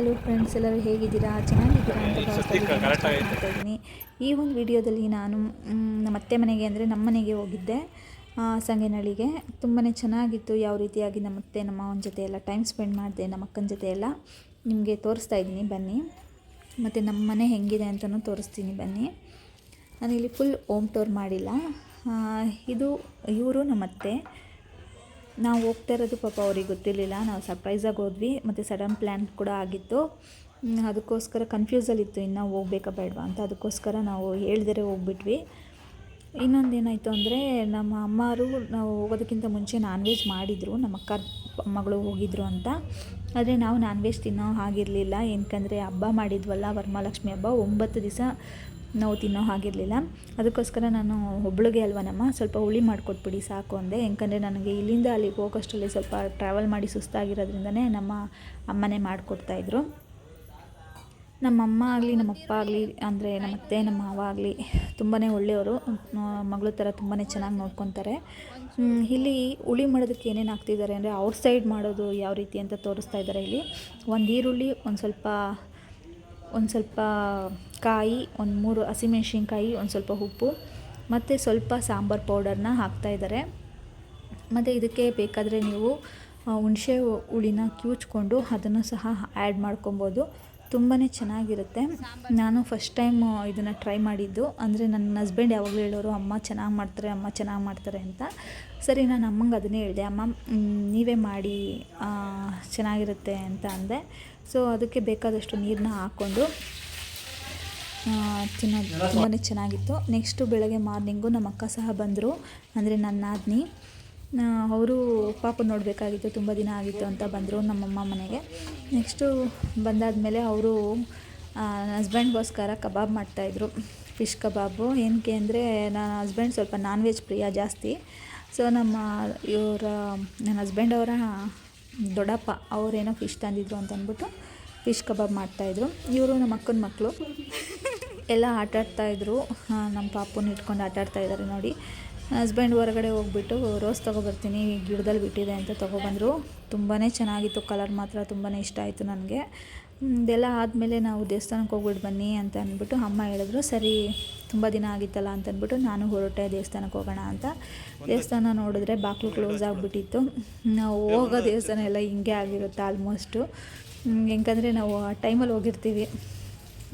Hello friends ಎಲ್ಲರೂ ಹೇಗಿದ್ದೀರಾ? ಚೆನ್ನಾಗಿದ್ದೀರಾ ಅಂತ ಭಾವಿಸ್ತಾ ಇದ್ದೀನಿ. ಈ ಒಂದು ವಿಡಿಯೋದಲ್ಲಿ ನಾನು ನಮ್ಮ ಅತ್ತೆ ಮನೆಗೆ ಅಂದರೆ ನಮ್ಮ ಮನೆಗೆ ಹೋಗಿದ್ದೆ ಸಂಗೇನಹಳ್ಳಿಗೆ. ತುಂಬಾ ಚೆನ್ನಾಗಿತ್ತು. ಯಾವ ರೀತಿಯಾಗಿ ನಮ್ಮ ಅತ್ತೆ ನಮ್ಮ ಅವನ ಜೊತೆ ಎಲ್ಲ ಟೈಮ್ ಸ್ಪೆಂಡ್ ಮಾಡಿದೆ ನಮ್ಮ ಅಕ್ಕನ ಜೊತೆ ಎಲ್ಲ. ನಿಮಗೆ ತೋರಿಸ್ತಾ ಇದ್ದೀನಿ. ಬನ್ನಿ. ಮತ್ತು ನಮ್ಮ ಮನೆ ಹೆಂಗಿದೆ ಅಂತಲೂ ತೋರಿಸ್ತೀನಿ. ಬನ್ನಿ. ನಾನಿಲ್ಲಿ ಫುಲ್ ಓಮ್ ಟೋರ್ ಮಾಡಿಲ್ಲ. ಇದು ಇವರು ನಮ್ಮ ಅತ್ತೆ. ನಾವು ಹೋಗ್ತಾ ಇರೋದು ಪಾಪ ಅವ್ರಿಗೆ ಗೊತ್ತಿರಲಿಲ್ಲ. ನಾವು ಸರ್ಪ್ರೈಸಾಗಿ ಹೋದ್ವಿ. ಮತ್ತು ಸಡನ್ ಪ್ಲ್ಯಾನ್ ಕೂಡ ಆಗಿತ್ತು. ಅದಕ್ಕೋಸ್ಕರ ಕನ್ಫ್ಯೂಸಲ್ಲಿತ್ತು ಇನ್ನು ಹೋಗ್ಬೇಕಾ ಬೇಡವಾ ಅಂತ. ಅದಕ್ಕೋಸ್ಕರ ನಾವು ಹೇಳ್ದರೆ ಹೋಗ್ಬಿಟ್ವಿ. ಇನ್ನೊಂದು ಏನಾಯಿತು ಅಂದರೆ ನಮ್ಮ ಅಮ್ಮರು ನಾವು ಹೋಗೋದಕ್ಕಿಂತ ಮುಂಚೆ ನಾನ್ ವೆಜ್ ಮಾಡಿದರು. ನಮ್ಮ ಅಕ್ಕ ಮಗಳು ಹೋಗಿದ್ರು ಅಂತ. ಆದರೆ ನಾವು ನಾನ್ ವೆಜ್ ತಿನ್ನೋ ಹಾಗಿರಲಿಲ್ಲ. ಏನಕ್ಕಂದರೆ ಹಬ್ಬ ಮಾಡಿದ್ವಲ್ಲ, ವರಮಹಾಲಕ್ಷ್ಮಿ ಹಬ್ಬ, ಒಂಬತ್ತು ದಿವಸ ನಾವು ತಿನ್ನೋ ಹಾಗಿರಲಿಲ್ಲ. ಅದಕ್ಕೋಸ್ಕರ ನಾನು ಒಬ್ಳಿಗೆ ಅಲ್ವ ನಮ್ಮ? ಸ್ವಲ್ಪ ಹುಳಿ ಮಾಡಿಕೊಟ್ಬಿಡಿ ಸಾಕು ಅಂದೆ. ಯಾಕಂದರೆ ನನಗೆ ಇಲ್ಲಿಂದ ಅಲ್ಲಿಗೆ ಹೋಗೋಷ್ಟರಲ್ಲಿ ಸ್ವಲ್ಪ ಟ್ರಾವೆಲ್ ಮಾಡಿ ಸುಸ್ತಾಗಿರೋದ್ರಿಂದನೇ ನಮ್ಮ ಅಮ್ಮನೇ ಮಾಡಿಕೊಡ್ತಾಯಿದ್ರು ನಮ್ಮ ಅಮ್ಮ ಆಗಲಿ, ನಮ್ಮಪ್ಪ ಆಗಲಿ, ಅಂದರೆ ನಮ್ಮ ಅತ್ತೆ ನಮ್ಮ ಮಾವ ಆಗಲಿ ತುಂಬಾ ಒಳ್ಳೆಯವರು. ಮಗಳ ಥರ ತುಂಬಾ ಚೆನ್ನಾಗಿ ನೋಡ್ಕೊತಾರೆ. ಇಲ್ಲಿ ಹುಳಿ ಮಾಡೋದಕ್ಕೆ ಏನೇನು ಹಾಕ್ತಿದ್ದಾರೆ ಅಂದರೆ ಔಟ್ ಸೈಡ್ ಮಾಡೋದು ಯಾವ ರೀತಿ ಅಂತ ತೋರಿಸ್ತಾ ಇದ್ದಾರೆ ಇಲ್ಲಿ. ಒಂದು ಈರುಳ್ಳಿ, ಒಂದು ಸ್ವಲ್ಪ ಒಂದು ಸ್ವಲ್ಪ ಕಾಯಿ, ಒಂದು ಮೂರು ಹಸಿಮೆಣ್ಸಿನ್ಕಾಯಿ, ಒಂದು ಸ್ವಲ್ಪ ಉಪ್ಪು, ಮತ್ತು ಸ್ವಲ್ಪ ಸಾಂಬಾರು ಪೌಡರ್ನ ಹಾಕ್ತಾಯಿದ್ದಾರೆ ಮತ್ತು ಇದಕ್ಕೆ ಬೇಕಾದರೆ ನೀವು ಹುಣಸೆ ಹುಳಿನ ಕಿವುಚ್ಕೊಂಡು ಅದನ್ನು ಸಹ ಆ್ಯಡ್ ಮಾಡ್ಕೊಬೋದು. ತುಂಬಾ ಚೆನ್ನಾಗಿರುತ್ತೆ. ನಾನು ಫಸ್ಟ್ ಟೈಮು ಇದನ್ನು ಟ್ರೈ ಮಾಡಿದ್ದು. ಅಂದರೆ ನನ್ನ ಹಸ್ಬೆಂಡ್ ಯಾವಾಗಲೂ ಹೇಳೋರು ಅಮ್ಮ ಚೆನ್ನಾಗಿ ಮಾಡ್ತಾರೆ ಅಮ್ಮ ಚೆನ್ನಾಗಿ ಮಾಡ್ತಾರೆ ಅಂತ. ಸರಿ ನಾನು ಅಮ್ಮಂಗೆ ಅದನ್ನೇ ಹೇಳಿದೆ. ಅಮ್ಮ ನೀವೇ ಮಾಡಿ ಚೆನ್ನಾಗಿರುತ್ತೆ ಅಂತ ಅಂದೆ. ಸೊ ಅದಕ್ಕೆ ಬೇಕಾದಷ್ಟು ನೀರನ್ನ ಹಾಕ್ಕೊಂಡು ತಿನ್ನೋದು ತುಂಬಾ ಚೆನ್ನಾಗಿತ್ತು. ನೆಕ್ಸ್ಟು ಬೆಳಗ್ಗೆ ಮಾರ್ನಿಂಗು ನಮ್ಮ ಅಕ್ಕ ಸಹ ಬಂದರು. ಅಂದರೆ ನನ್ನ ನಾದಿನಿ. ಅವರು ಪಾಪ ನೋಡಬೇಕಾಗಿತ್ತು, ತುಂಬ ದಿನ ಆಗಿತ್ತು ಅಂತ ಬಂದರು ನಮ್ಮಮ್ಮ ಮನೆಗೆ. ನೆಕ್ಸ್ಟು ಬಂದಾದಮೇಲೆ ಅವರು ನನ್ನ ಹಸ್ಬೆಂಡ್ಗೋಸ್ಕರ ಕಬಾಬ್ ಮಾಡ್ತಾಯಿದ್ರು. Fish kebab. ಏನಕ್ಕೆ ಅಂದರೆ ನನ್ನ ಹಸ್ಬೆಂಡ್ ಸ್ವಲ್ಪ ನಾನ್ ವೆಜ್ ಪ್ರಿಯ ಜಾಸ್ತಿ. ಸೊ ನಮ್ಮ, ಇವರ ನನ್ನ ಹಸ್ಬೆಂಡ್ ಅವರ ದೊಡ್ಡಪ್ಪ, ಅವರೇನೋ ಫಿಶ್ ತಂದಿದ್ರು ಅಂತ ಅಂದ್ಬಿಟ್ಟು ಫಿಶ್ ಕಬಾಬ್ ಮಾಡ್ತಾಯಿದ್ರು. ಇವರು ನಮ್ಮ ಅಕ್ಕನ ಮಕ್ಕಳು ಎಲ್ಲ ಆಟಾಡ್ತಾಯಿದ್ರು. ನಮ್ಮ ಪಾಪುನ ಇಟ್ಕೊಂಡು ಆಟ ಆಡ್ತಾ ಇದ್ದಾರೆ ನೋಡಿ. ಹಸ್ಬೆಂಡ್ ಹೊರಗಡೆ ಹೋಗ್ಬಿಟ್ಟು ರೋಸ್ ತೊಗೊಬರ್ತೀನಿ ಗಿಡದಲ್ಲಿ ಬಿಟ್ಟಿದೆ ಅಂತ ತೊಗೊಬಂದರು. ತುಂಬಾ ಚೆನ್ನಾಗಿತ್ತು ಕಲರ್ ಮಾತ್ರ ತುಂಬಾ ಇಷ್ಟ ಆಯಿತು ನನಗೆ. ಇದೆಲ್ಲ ಆದಮೇಲೆ ನಾವು ದೇವಸ್ಥಾನಕ್ಕೆ ಹೋಗ್ಬಿಟ್ಟು ಬನ್ನಿ ಅಂತ ಅಂದ್ಬಿಟ್ಟು ಅಮ್ಮ ಹೇಳಿದ್ರು, ಸರಿ ತುಂಬ ದಿನ ಆಗಿತ್ತಲ್ಲ ಅಂತ ಅಂದ್ಬಿಟ್ಟು ನಾನು ಹೊರಟೆ ದೇವಸ್ಥಾನಕ್ಕೆ ಹೋಗೋಣ ಅಂತ. ದೇವಸ್ಥಾನ ನೋಡಿದ್ರೆ ಬಾಗಿಲು ಕ್ಲೋಸ್ ಆಗಿಬಿಟ್ಟಿತ್ತು. ನಾವು ಹೋಗೋ ದೇವಸ್ಥಾನ ಎಲ್ಲ ಹಿಂಗೆ ಆಗಿರುತ್ತೆ ಆಲ್ಮೋಸ್ಟು ಹೆಂಗಂದರೆ ನಾವು ಆ ಟೈಮಲ್ಲಿ ಹೋಗಿರ್ತೀವಿ.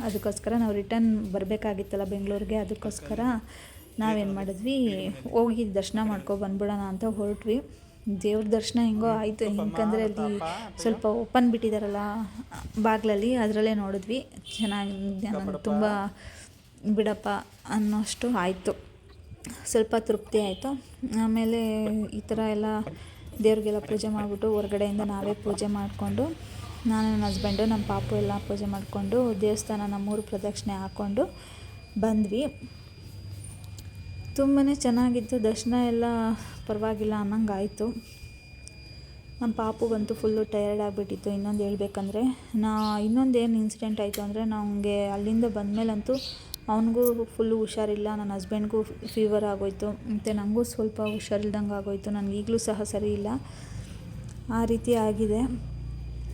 ಅದಕ್ಕೋಸ್ಕರ ನಾವು ರಿಟರ್ನ್ ಬರಬೇಕಾಗಿತ್ತಲ್ಲ ಬೆಂಗಳೂರಿಗೆ, ಅದಕ್ಕೋಸ್ಕರ ನಾವೇನು ಮಾಡಿದ್ವಿ? ಹೋಗಿ ದರ್ಶನ ಮಾಡ್ಕೊ ಬಂದ್ಬಿಡೋಣ ಅಂತ ಹೊರಟ್ವಿ. ದೇವ್ರ ದರ್ಶನ ಹೆಂಗೋ ಆಯಿತು. ಹೆಂಗಂದರೆ ಅಲ್ಲಿ ಸ್ವಲ್ಪ ಓಪನ್ ಬಿಟ್ಟಿದ್ದಾರಲ್ಲ ಬಾಗಿಲಲ್ಲಿ ಅದರಲ್ಲೇ ನೋಡಿದ್ವಿ. ಚೆನ್ನಾಗಿ ನನಗೆ ತುಂಬ ಬಿಡಪ್ಪ ಅನ್ನೋಷ್ಟು ಆಯಿತು. ಸ್ವಲ್ಪ ತೃಪ್ತಿ ಆಯಿತು. ಆಮೇಲೆ ಈ ಥರ ಎಲ್ಲ ದೇವ್ರಿಗೆಲ್ಲ ಪೂಜೆ ಮಾಡಿಬಿಟ್ಟು ಹೊರಗಡೆಯಿಂದ ನಾವೇ ಪೂಜೆ ಮಾಡಿಕೊಂಡು ನಾನು ನನ್ನ ಹಸ್ಬೆಂಡು ನಮ್ಮ ಪಾಪು ಎಲ್ಲ ಪೂಜೆ ಮಾಡಿಕೊಂಡು ದೇವಸ್ಥಾನ ನಮ್ಮೂರು ಪ್ರದಕ್ಷಿಣೆ ಹಾಕ್ಕೊಂಡು ಬಂದ್ವಿ. ತುಂಬಾ ಚೆನ್ನಾಗಿತ್ತು. ದರ್ಶನ ಎಲ್ಲ ಪರವಾಗಿಲ್ಲ ಅನ್ನಂಗೆ ಆಯಿತು ನಮ್ಮ ಬಂತು ಫುಲ್ಲು ಟಯರ್ಡ್ ಆಗಿಬಿಟ್ಟಿತ್ತು. ಇನ್ನೊಂದು ಹೇಳ್ಬೇಕಂದ್ರೆ, ನಾ ಇನ್ನೊಂದು ಏನು ಇನ್ಸಿಡೆಂಟ್ ಆಯಿತು ಅಂದರೆ ನಮಗೆ ಅಲ್ಲಿಂದ ಬಂದಮೇಲಂತೂ ಅವನಿಗೂ ಫುಲ್ಲು ಹುಷಾರಿಲ್ಲ. ನನ್ನ ಹಸ್ಬೆಂಡ್ಗೂ ಫೀವರ್ ಆಗೋಯ್ತು. ಮತ್ತು ನನಗೂ ಸ್ವಲ್ಪ ಹುಷಾರಿಲ್ದಂಗೆ ಆಗೋಯ್ತು. ನನಗೆ ಈಗಲೂ ಸಹ ಸರಿ ಇಲ್ಲ. ಆ ರೀತಿ ಆಗಿದೆ.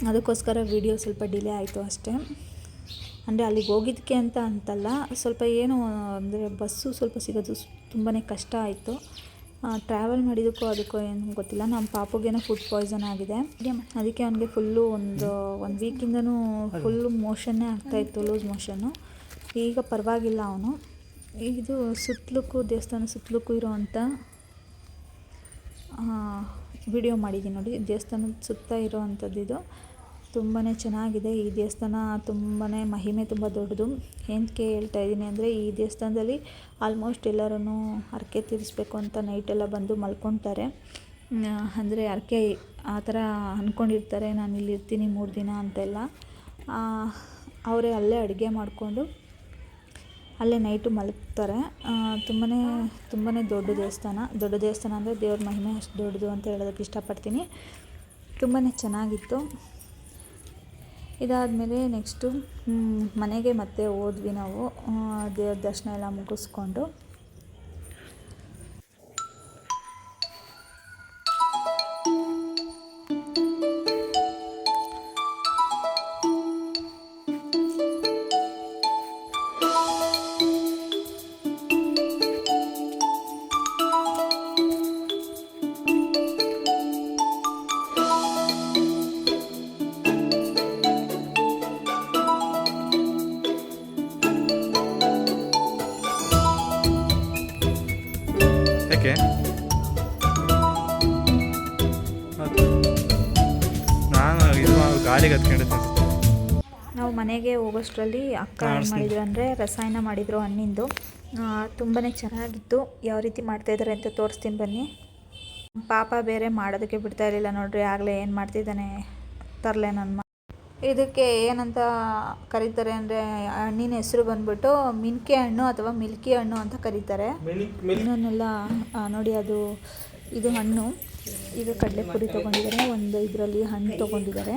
ಅದಕ್ಕೋಸ್ಕರ ವಿಡಿಯೋ ಸ್ವಲ್ಪ ಡಿಲೇ ಆಯಿತು ಅಷ್ಟೇ. ಅಂದರೆ ಅಲ್ಲಿಗೆ ಹೋಗಿದ್ದಕ್ಕೆ ಅಂತ ಅಂತಲ್ಲ ಸ್ವಲ್ಪ ಏನು ಅಂದರೆ ಬಸ್ಸು ಸ್ವಲ್ಪ ಸಿಗೋದು ತುಂಬಾ ಕಷ್ಟ ಆಯಿತು. ಟ್ರಾವೆಲ್ ಮಾಡಿದ್ದಕ್ಕೂ ಅದಕ್ಕೂ ಏನು ಗೊತ್ತಿಲ್ಲ. ನಮ್ಮ ಪಾಪುಗೇನೋ ಫುಡ್ ಪಾಯ್ಸನ್ ಆಗಿದೆ. ಅದಕ್ಕೆ ಅವನಿಗೆ ಫುಲ್ಲು ಒಂದು ಒಂದು ವೀಕಿಂದನೂ ಫುಲ್ಲು ಮೋಷನ್ನೇ ಆಗ್ತಾಯಿತ್ತು ಲೂಸ್ ಮೋಷನ್ನು ಈಗ ಪರವಾಗಿಲ್ಲ ಅವನು. ಇದು ಸುತ್ತಲಕ್ಕೂ ದೇವಸ್ಥಾನ ಸುತ್ತಲಕ್ಕೂ ಇರೋವಂಥ ವಿಡಿಯೋ ಮಾಡಿದ್ದೀನಿ ನೋಡಿ. ದೇವಸ್ಥಾನದ ಸುತ್ತ ಇರೋವಂಥದ್ದು ಇದು ತುಂಬಾ ಚೆನ್ನಾಗಿದೆ. ಈ ದೇವಸ್ಥಾನ ತುಂಬಾ ಮಹಿಮೆ ತುಂಬ ದೊಡ್ಡದು. ಏನಕ್ಕೆ ಹೇಳ್ತಾ ಇದ್ದೀನಿ ಅಂದರೆ, ಈ ದೇವಸ್ಥಾನದಲ್ಲಿ ಆಲ್ಮೋಸ್ಟ್ ಎಲ್ಲರೂ ಹರಕೆ ತೀರಿಸ್ಬೇಕು ಅಂತ ನೈಟೆಲ್ಲ ಬಂದು ಮಲ್ಕೊತಾರೆ. ಅಂದರೆ ಹರಕೆ ಆ ಥರ ಅಂದ್ಕೊಂಡಿರ್ತಾರೆ ನಾನು ಇಲ್ಲಿ ಇರ್ತೀನಿ ಮೂರು ದಿನ ಅಂತೆಲ್ಲ. ಅವರೇ ಅಲ್ಲೇ ಅಡುಗೆ ಮಾಡಿಕೊಂಡು ಅಲ್ಲೇ ನೈಟು ಮಲಗ್ತಾರೆ. ತುಂಬಾ ತುಂಬಾ ದೊಡ್ಡ ದೇವಸ್ಥಾನ. ದೊಡ್ಡ ದೇವಸ್ಥಾನ ಅಂದರೆ ದೇವ್ರ ಮಹಿಮೆ ಅಷ್ಟು ದೊಡ್ಡದು ಅಂತ ಹೇಳೋದಕ್ಕೆ ಇಷ್ಟಪಡ್ತೀನಿ. ತುಂಬಾ ಚೆನ್ನಾಗಿತ್ತು. ಇದಾದಮೇಲೆ ನೆಕ್ಸ್ಟು ಮನೆಗೆ ಮತ್ತೆ ಹೋದ್ವಿ ನಾವು. ದೇವ್ರ ದರ್ಶನ ಎಲ್ಲ ಮುಗಿಸ್ಕೊಂಡು. ಓಕೆ ನಾನು ಇದು ಗಾಳಿಗೆ ಹತ್ಕೊಂಡಿದ್ದೆ. ನಾವು ಮನೆಗೆ ಹೋಗೋಷ್ಟರಲ್ಲಿ ಅಕ್ಕ ಏನು ಮಾಡಿದ್ರು ಅಂದರೆ ರಸಾಯನ ಮಾಡಿದರು ಹಣ್ಣಿಂದು. ತುಂಬಾ ಚೆನ್ನಾಗಿತ್ತು. ಯಾವ ರೀತಿ ಮಾಡ್ತಾ ಇದ್ದಾರೆ ಅಂತ ತೋರಿಸ್ತೀನಿ ಬನ್ನಿ. ಪಾಪ ಬೇರೆ ಮಾಡೋದಕ್ಕೆ ಬಿಡ್ತಾ ಇರಲಿಲ್ಲ ನೋಡ್ರಿ ಆಗಲೇ ಏನು ಮಾಡ್ತಿದ್ದಾನೆ ತರಲೆ ನನ್ನ ಇದಕ್ಕೆ ಏನಂತ ಕರೀತಾರೆ ಅಂದರೆ ಹಣ್ಣಿನ ಹೆಸರು ಬಂದ್ಬಿಟ್ಟು ಮಿನ್ಕೆ ಹಣ್ಣು ಅಥವಾ ಮಿಲ್ಕಿ ಹಣ್ಣು ಅಂತ ಕರೀತಾರೆ. ಇನ್ನೊಂದೆಲ್ಲ ಆ, ನೋಡಿ ಅದು ಇದು ಹಣ್ಣು. ಈಗ ಕಡಲೆಪುರಿ ತೊಗೊಂಡಿದ್ದಾರೆ. ಒಂದು ಇದರಲ್ಲಿ ಹಣ್ಣು ತೊಗೊಂಡಿದ್ದಾರೆ.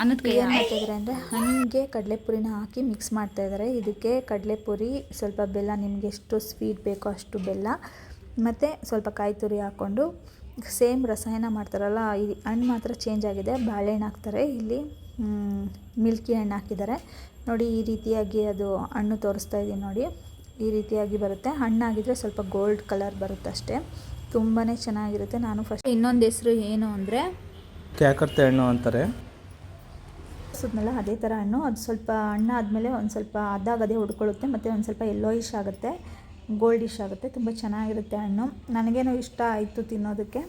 ಅನ್ನದ ಏನು ಮಾಡ್ತಾಯಿದ್ದಾರೆ ಅಂದರೆ ಹಣ್ಣಿಗೆ ಕಡಲೆಪುರಿನ ಹಾಕಿ ಮಿಕ್ಸ್ ಮಾಡ್ತಾ ಇದ್ದಾರೆ. ಇದಕ್ಕೆ ಕಡಲೆಪುರಿ ಸ್ವಲ್ಪ ಬೆಲ್ಲ ನಿಮಗೆ ಎಷ್ಟು ಸ್ವೀಟ್ ಬೇಕೋ ಅಷ್ಟು ಬೆಲ್ಲ ಮತ್ತು ಸ್ವಲ್ಪ ಕಾಯಿ ತುರಿ ಹಾಕ್ಕೊಂಡು ಸೇಮ್ ರಸಾಯನ ಮಾಡ್ತಾರಲ್ಲ ಈ ಹಣ್ಣು ಮಾತ್ರ ಚೇಂಜ್ ಆಗಿದೆ. ಬಾಳೆಹಣ್ಣು ಹಾಕ್ತಾರೆ. ಇಲ್ಲಿ ಮಿಲ್ಕಿ ಹಣ್ಣು ಹಾಕಿದ್ದಾರೆ. ನೋಡಿ ಈ ರೀತಿಯಾಗಿ ಅದು ಹಣ್ಣು ತೋರಿಸ್ತಾ ಇದ್ದೀನಿ ನೋಡಿ. ಈ ರೀತಿಯಾಗಿ ಬರುತ್ತೆ. ಹಣ್ಣಾಗಿದ್ದರೆ ಸ್ವಲ್ಪ ಗೋಲ್ಡ್ ಕಲರ್ ಬರುತ್ತೆ ಅಷ್ಟೇ. ತುಂಬಾ ಚೆನ್ನಾಗಿರುತ್ತೆ. ನಾನು ಫಸ್ಟ್ ಇನ್ನೊಂದು ಹೆಸರು ಏನು ಅಂದರೆ ಕ್ಯಾಕರ್ತೆ ಹಣ್ಣು ಅಂತಾರೆ. ಸುತ್ತನೆಲ್ಲ ಅದೇ ಥರ ಹಣ್ಣು. ಅದು ಸ್ವಲ್ಪ ಹಣ್ಣು ಆದಮೇಲೆ ಒಂದು ಸ್ವಲ್ಪ ಅದಾಗದೇ ಹುಡ್ಕೊಳ್ಳುತ್ತೆ ಮತ್ತು ಒಂದು ಸ್ವಲ್ಪ ಎಲ್ಲೋಯಿಶ್ ಆಗುತ್ತೆ. ಗೋಲ್ಡಿಶ್ ಆಗುತ್ತೆ, ತುಂಬ ಚೆನ್ನಾಗಿರುತ್ತೆ ಹಣ್ಣು. ನನಗೇನೋ ಇಷ್ಟ ಆಯಿತು ತಿನ್ನೋದಕ್ಕೆ.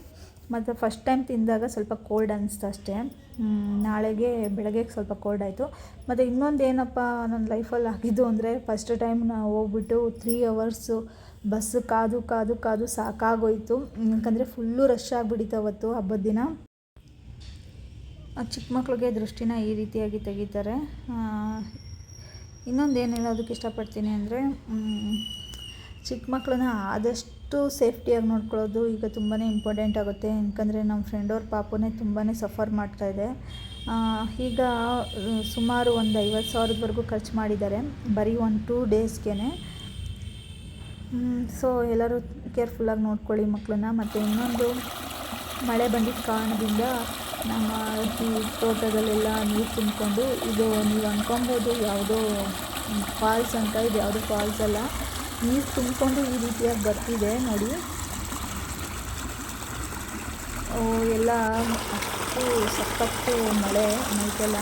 ಮತ್ತು ಫಸ್ಟ್ ಟೈಮ್ ತಿಂದಾಗ ಸ್ವಲ್ಪ ಕೋಲ್ಡ್ ಅನಿಸ್ತು ಅಷ್ಟೇ. ನಾಳೆಗೆ ಬೆಳಗ್ಗೆ ಸ್ವಲ್ಪ ಕೋಲ್ಡ್ ಆಯಿತು. ಮತ್ತು ಇನ್ನೊಂದು ಏನಪ್ಪ ನನ್ನ ಲೈಫಲ್ಲಿ ಆಗಿದ್ದು ಅಂದರೆ ಫಸ್ಟ್ ಟೈಮ್ ನಾವು ಹೋಗ್ಬಿಟ್ಟು ತ್ರೀ ಅವರ್ಸು ಬಸ್ ಕಾದು ಕಾದು ಕಾದು ಸಾಕಾಗೋಯಿತು. ಯಾಕಂದರೆ ಫುಲ್ಲು ರಶ್ ಆಗಿಬಿಡಿತು ಅವತ್ತು, ಹಬ್ಬದ ದಿನ. ಚಿಕ್ಕ ಮಕ್ಳಿಗೆ ದೃಷ್ಟಿನ ಈ ರೀತಿಯಾಗಿ ತೆಗಿತಾರೆ. ಇನ್ನೊಂದು ಏನು ಹೇಳೋದಕ್ಕೆ ಇಷ್ಟಪಡ್ತೀನಿ ಅಂದರೆ ಚಿಕ್ಕ ಮಕ್ಕಳನ್ನ ಆದಷ್ಟು ಸೇಫ್ಟಿಯಾಗಿ ನೋಡ್ಕೊಳ್ಳೋದು ಈಗ ತುಂಬಾ ಇಂಪಾರ್ಟೆಂಟ್ ಆಗುತ್ತೆ. ಯಾಕಂದರೆ ನಮ್ಮ ಫ್ರೆಂಡ್ ಅವ್ರ ಪಾಪುನೇ ತುಂಬಾ ಸಫರ್ ಮಾಡ್ತಾಯಿದೆ ಈಗ ಸುಮಾರು ಒಂದು ಐವತ್ತು ಸಾವಿರದವರೆಗೂ ಖರ್ಚು ಮಾಡಿದ್ದಾರೆ. ಬರೀ ಒಂದು ಟೂ ಡೇಸ್ಗೆ ಸೊ ಎಲ್ಲರೂ ಕೇರ್ಫುಲ್ಲಾಗಿ ನೋಡ್ಕೊಳ್ಳಿ ಮಕ್ಕಳನ್ನ ಮತ್ತು ಇನ್ನೊಂದು, ಮಳೆ ಬಂದಿದ್ದ ಕಾರಣದಿಂದ ನಮ್ಮ ಈ ತೋಟದಲ್ಲೆಲ್ಲ ನೀರು ತುಂಬಿಕೊಂಡು, ಇದು ನೀವು ಅಂದ್ಕೊಬೋದು ಯಾವುದೋ ಫಾಲ್ಸ್ ಅಂತ ಇದು. ಯಾವುದೋ ಫಾಲ್ಸ್ ಅಲ್ಲ. ನೀರು ತುಂಬಿಕೊಂಡು ಈ ರೀತಿಯಾಗಿ ಬರ್ತಿದೆ ನೋಡಿ. ಓ, ಎಲ್ಲ ಅಷ್ಟು ಸಖತ್ತು ಮಳೆ ನೈಟೆಲ್ಲ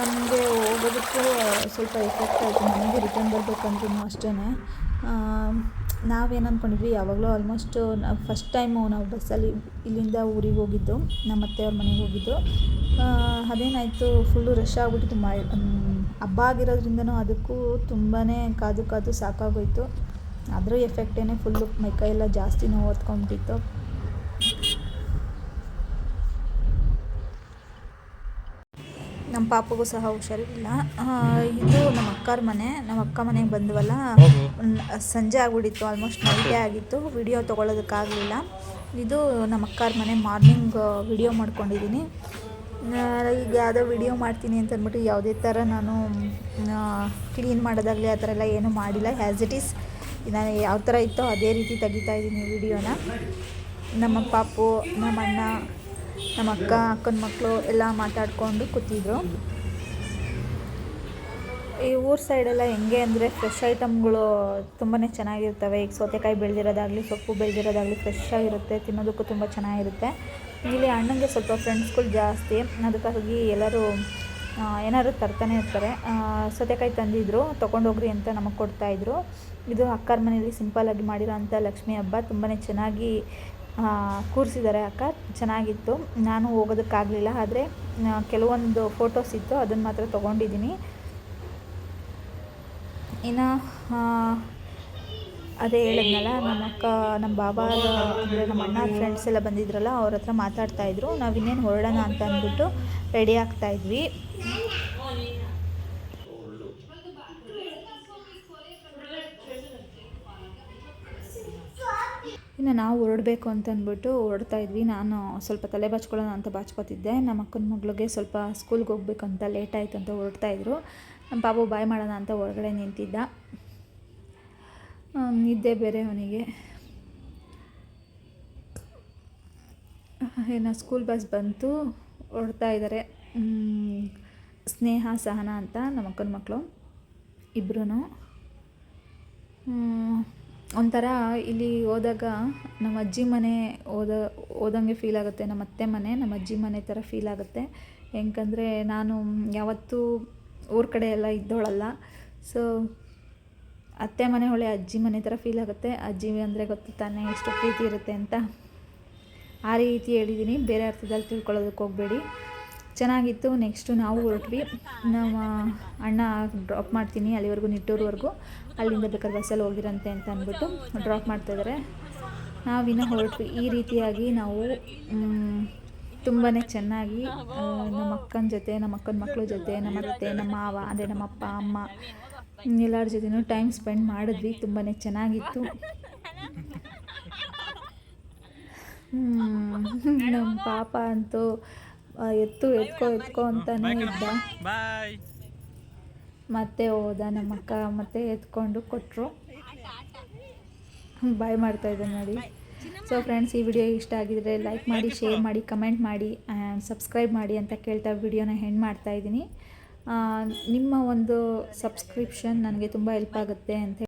ನಮಗೆ ಹೋಗೋದಕ್ಕೂ ಸ್ವಲ್ಪ ಎಫೆಕ್ಟ್ ಆಯಿತು. ನಮಗೆ ರಿಟರ್ನ್ ಬರಬೇಕಂದ್ರೂ ಅಷ್ಟೇ ನಾವೇನು ಅಂದ್ಕೊಂಡಿದ್ವಿ ಯಾವಾಗಲೂ ಆಲ್ಮೋಸ್ಟ್ ಫಸ್ಟ್ ಟೈಮು ನಾವು ಬಸ್ಸಲ್ಲಿ ಇಲ್ಲಿಂದ ಊರಿಗೆ ಹೋಗಿದ್ದು. ನಮ್ಮ ಅತ್ತೆಯವ್ರ ಮನೆಗೆ ಹೋಗಿದ್ದು. ಅದೇನಾಯಿತು? ಫುಲ್ಲು ರಶ್ ಆಗಿಬಿಟ್ಟಿತ್ತು ಮಳೆ ಹಬ್ಬ ಆಗಿರೋದ್ರಿಂದನೂ ಅದಕ್ಕೂ ತುಂಬಾ ಕಾದು ಕಾದು ಸಾಕಾಗೋಯಿತು. ಅದರ ಎಫೆಕ್ಟೇ ಫುಲ್ಲು ಮೈ ಎಲ್ಲ ಜಾಸ್ತಿ ನೋವು ಹೊತ್ಕೊಂಡ್ಬಿಟ್ಟಿತ್ತು ನಮ್ಮ ಪಾಪಗೂ ಸಹ ಹುಷಾರಿಲ್ಲ ಇದು ನಮ್ಮ ಅಕ್ಕಾರ ಮನೆ. ನಮ್ಮ ಅಕ್ಕ ಮನೆಗೆ ಬಂದವಲ್ಲ ಸಂಜೆ ಆಗ್ಬಿಟ್ಟಿತ್ತು ಆಲ್ಮೋಸ್ಟ್ ನೈಟೇ ಆಗಿತ್ತು. ವಿಡಿಯೋ ತೊಗೊಳೋದಕ್ಕಾಗಲಿಲ್ಲ. ಇದು ನಮ್ಮ ಅಕ್ಕಾರ ಮನೆ ಮಾರ್ನಿಂಗ್ ವಿಡಿಯೋ ಮಾಡ್ಕೊಂಡಿದ್ದೀನಿ ಈಗ ಯಾವುದೋ ವಿಡಿಯೋ ಮಾಡ್ತೀನಿ ಅಂತ ಅಂದ್ಬಿಟ್ಟು ಯಾವುದೇ ಥರ ನಾನು ಕ್ಲೀನ್ ಮಾಡೋದಾಗಲಿ ಆ ಥರ ಎಲ್ಲ ಏನೂ ಮಾಡಿಲ್ಲ. ಆ್ಯಸ್ ಇಟ್ ಈಸ್ ನಾನು ಯಾವ ಥರ ಇತ್ತೋ ಅದೇ ರೀತಿ ತೆಗಿತಾ ಇದ್ದೀನಿ ವಿಡಿಯೋನ ನಮ್ಮ ಪಾಪು, ನಮ್ಮ ಅಣ್ಣ, ನಮ್ಮ ಅಕ್ಕ, ಅಕ್ಕನ ಮಕ್ಕಳು ಎಲ್ಲ ಮಾತಾಡಿಕೊಂಡು ಕೂತಿದ್ರು. ಈ ಊರ ಸೈಡೆಲ್ಲ ಹೆಂಗೆ ಅಂದರೆ ಫ್ರೆಶ್ ಐಟಮ್ಗಳು ತುಂಬಾ ಚೆನ್ನಾಗಿರ್ತವೆ. ಈಗ ಸೌತೆಕಾಯಿ ಬೆಳೆದಿರೋದಾಗಲಿ, ಸೊಪ್ಪು ಬೆಳೆದಿರೋದಾಗಲಿ ಫ್ರೆಶ್ ಆಗಿರುತ್ತೆ, ತಿನ್ನೋದಕ್ಕೂ ತುಂಬ ಚೆನ್ನಾಗಿರುತ್ತೆ. ಇಲ್ಲಿ ಅಣ್ಣಂಗೆ ಸ್ವಲ್ಪ ಫ್ರೆಂಡ್ಸ್ಗಳು ಜಾಸ್ತಿ. ಅದಕ್ಕಾಗಿ ಎಲ್ಲರೂ ಏನಾದ್ರು ತರ್ತಾನೆ ಇರ್ತಾರೆ. ಸೌತೆಕಾಯಿ ತಂದಿದ್ರು, ತೊಗೊಂಡೋಗ್ರಿ ಅಂತ ನಮಗೆ ಕೊಡ್ತಾಯಿದ್ರು ಇದು ಅಕ್ಕರ ಮನೆಯಲ್ಲಿ ಸಿಂಪಲ್ಲಾಗಿ ಮಾಡಿರೋಂಥ ಲಕ್ಷ್ಮೀ ಹಬ್ಬ ತುಂಬಾ ಚೆನ್ನಾಗಿ ಕೂರಿಸಿದ್ದಾರೆ ಅಕ್ಕ. ಚೆನ್ನಾಗಿತ್ತು. ನಾನು ಹೋಗೋದಕ್ಕಾಗಲಿಲ್ಲ, ಆದರೆ ಕೆಲವೊಂದು ಫೋಟೋಸ್ ಇತ್ತು ಅದನ್ನು ಮಾತ್ರ ತೊಗೊಂಡಿದ್ದೀನಿ ಇನ್ನು ಅದೇ ಹೇಳಿದ್ನಲ್ಲ, ನಮ್ಮ ಅಕ್ಕ, ನಮ್ಮ ಬಾಬಾ ಅಂದರೆ ನಮ್ಮ ಅಣ್ಣ ಫ್ರೆಂಡ್ಸ್ ಎಲ್ಲ ಬಂದಿದ್ರಲ್ಲ, ಅವ್ರ ಹತ್ರ ಮಾತಾಡ್ತಾಯಿದ್ರು ನಾವು ಇನ್ನೇನು ಹೊರಡೋಣ ಅಂತ ಅಂದ್ಬಿಟ್ಟು ರೆಡಿ ಆಗ್ತಾಯಿದ್ವಿ ಇನ್ನು ನಾವು ಹೊರಡಬೇಕು ಅಂತ ಅಂದ್ಬಿಟ್ಟು ಹೊರಡ್ತಾ ಇದ್ವಿ. ನಾನು ಸ್ವಲ್ಪ ತಲೆ ಬಾಚ್ಕೊಳ್ಳೋಣ ಅಂತ ಬಾಚ್ಕೊತಿದ್ದೆ. ನಮ್ಮ ಅಕ್ಕನ ಮಗಳಿಗೆ ಸ್ವಲ್ಪ ಸ್ಕೂಲ್ಗೆ ಹೋಗ್ಬೇಕಂತ ಲೇಟ್ ಆಯಿತು ಅಂತ ಹೊರಡ್ತಾ ಇದ್ರು. ನಮ್ಮ ಬಾಬು ಬಾಯ್ ಮಾಡೋಣ ಅಂತ ಹೊರಗಡೆ ನಿಂತಿದ್ದ. ನಿದ್ದೆ ಬೇರೆ ಅವನಿಗೆ. ಏನೋ ಸ್ಕೂಲ್ ಬಸ್ ಬಂತು ಹೊಡ್ತಾ ಇದ್ದಾರೆ ಸ್ನೇಹ, ಸಹನ ಅಂತ ನಮ್ಮ ಅಕ್ಕನ ಮಕ್ಕಳು ಇಬ್ಬರೂ ಒಂಥರ ಇಲ್ಲಿ ಹೋದಾಗ ನಮ್ಮ ಅಜ್ಜಿ ಮನೆ ಓದ ಓದಂಗೆ ಫೀಲ್ ಆಗುತ್ತೆ. ನಮ್ಮ ಅತ್ತೆ ಮನೆ, ನಮ್ಮ ಅಜ್ಜಿ ಮನೆ ಥರ ಫೀಲ್ ಆಗುತ್ತೆ. ಹೆಂಗಂದರೆ ನಾನು ಯಾವತ್ತೂ ಊರ ಕಡೆ ಎಲ್ಲ ಇದ್ದೋಳಲ್ಲ. ಸೊ ಅತ್ತೆ ಮನೆ ಹೊಳೆ ಅಜ್ಜಿ ಮನೆ ಥರ ಫೀಲ್ ಆಗುತ್ತೆ. ಅಜ್ಜಿ ಅಂದರೆ ಗೊತ್ತು ತಾನೇ ಎಷ್ಟು ಪ್ರೀತಿ ಇರುತ್ತೆ ಅಂತ. ಆ ರೀತಿ ಹೇಳಿದ್ದೀನಿ ಬೇರೆ ಅರ್ಥದಲ್ಲಿ ತಿಳ್ಕೊಳ್ಳೋದಕ್ಕೆ ಹೋಗಬೇಡಿ. ಚೆನ್ನಾಗಿತ್ತು. ನೆಕ್ಸ್ಟು ನಾವು ಹೊರಟ್ವಿ. ನಮ್ಮ ಅಣ್ಣ ಡ್ರಾಪ್ ಮಾಡ್ತೀನಿ ಅಲ್ಲಿವರೆಗೂ, ನಿಟ್ಟೂರ್ವರೆಗೂ. ಅಲ್ಲಿಂದ ಬೇಕಾದ್ರೆ ಬಸ್ಸಲ್ಲಿ ಹೋಗಿರಂತೆ ಅಂತ ಅಂದ್ಬಿಟ್ಟು ಡ್ರಾಪ್ ಮಾಡ್ತಾಯಿದ್ದಾರೆ ನಾವಿನ್ನು ಹೊರಟ್ವಿ. ಈ ರೀತಿಯಾಗಿ ನಾವು ತುಂಬಾ ಚೆನ್ನಾಗಿ ನಮ್ಮ ಅಕ್ಕನ ಜೊತೆ ನಮ್ಮ ಅಕ್ಕನ ಮಕ್ಕಳ ಜೊತೆ ನಮ್ಮ ಅತ್ತೆ ನಮ್ಮ ಮಾವ ಅಂದರೆ ನಮ್ಮ ಅಪ್ಪ ಅಮ್ಮ ಎಲ್ಲರ ಜೊತೆನೂ ಟೈಮ್ ಸ್ಪೆಂಡ್ ಮಾಡಿದ್ವಿ ತುಂಬಾ ಚೆನ್ನಾಗಿತ್ತು. ನಮ್ಮ ಪಾಪ ಅಂತೂ ಎತ್ತು ಎತ್ಕೋ ಎತ್ಕೋ ಅಂತಾನೆ ಇದ್ದ. ಮತ್ತೆ ಹೋದ ನಮ್ಮ ಅಕ್ಕ ಮತ್ತೆ ಎತ್ಕೊಂಡು ಕೊಟ್ಟರು ಬಾಯ್ ಮಾಡ್ತಾ ಇದ್ದೆ ನೋಡಿ. ಸೊ ಫ್ರೆಂಡ್ಸ್ ಈ ವಿಡಿಯೋ ಇಷ್ಟ ಆಗಿದ್ರೆ ಲೈಕ್ ಮಾಡಿ ಶೇರ್ ಮಾಡಿ ಕಮೆಂಟ್ ಮಾಡಿ ಆ್ಯಂಡ್ ಸಬ್ಸ್ಕ್ರೈಬ್ ಮಾಡಿ ಅಂತ ಕೇಳ್ತಾ ವಿಡಿಯೋನ ಹೆಂಡ್ ಮಾಡ್ತಾ ಇದ್ದೀನಿ. ನಿಮ್ಮ ಒಂದು ಸಬ್ಸ್ಕ್ರಿಪ್ಷನ್ ನನಗೆ ತುಂಬ ಹೆಲ್ಪ್ ಆಗುತ್ತೆ ಅಂತ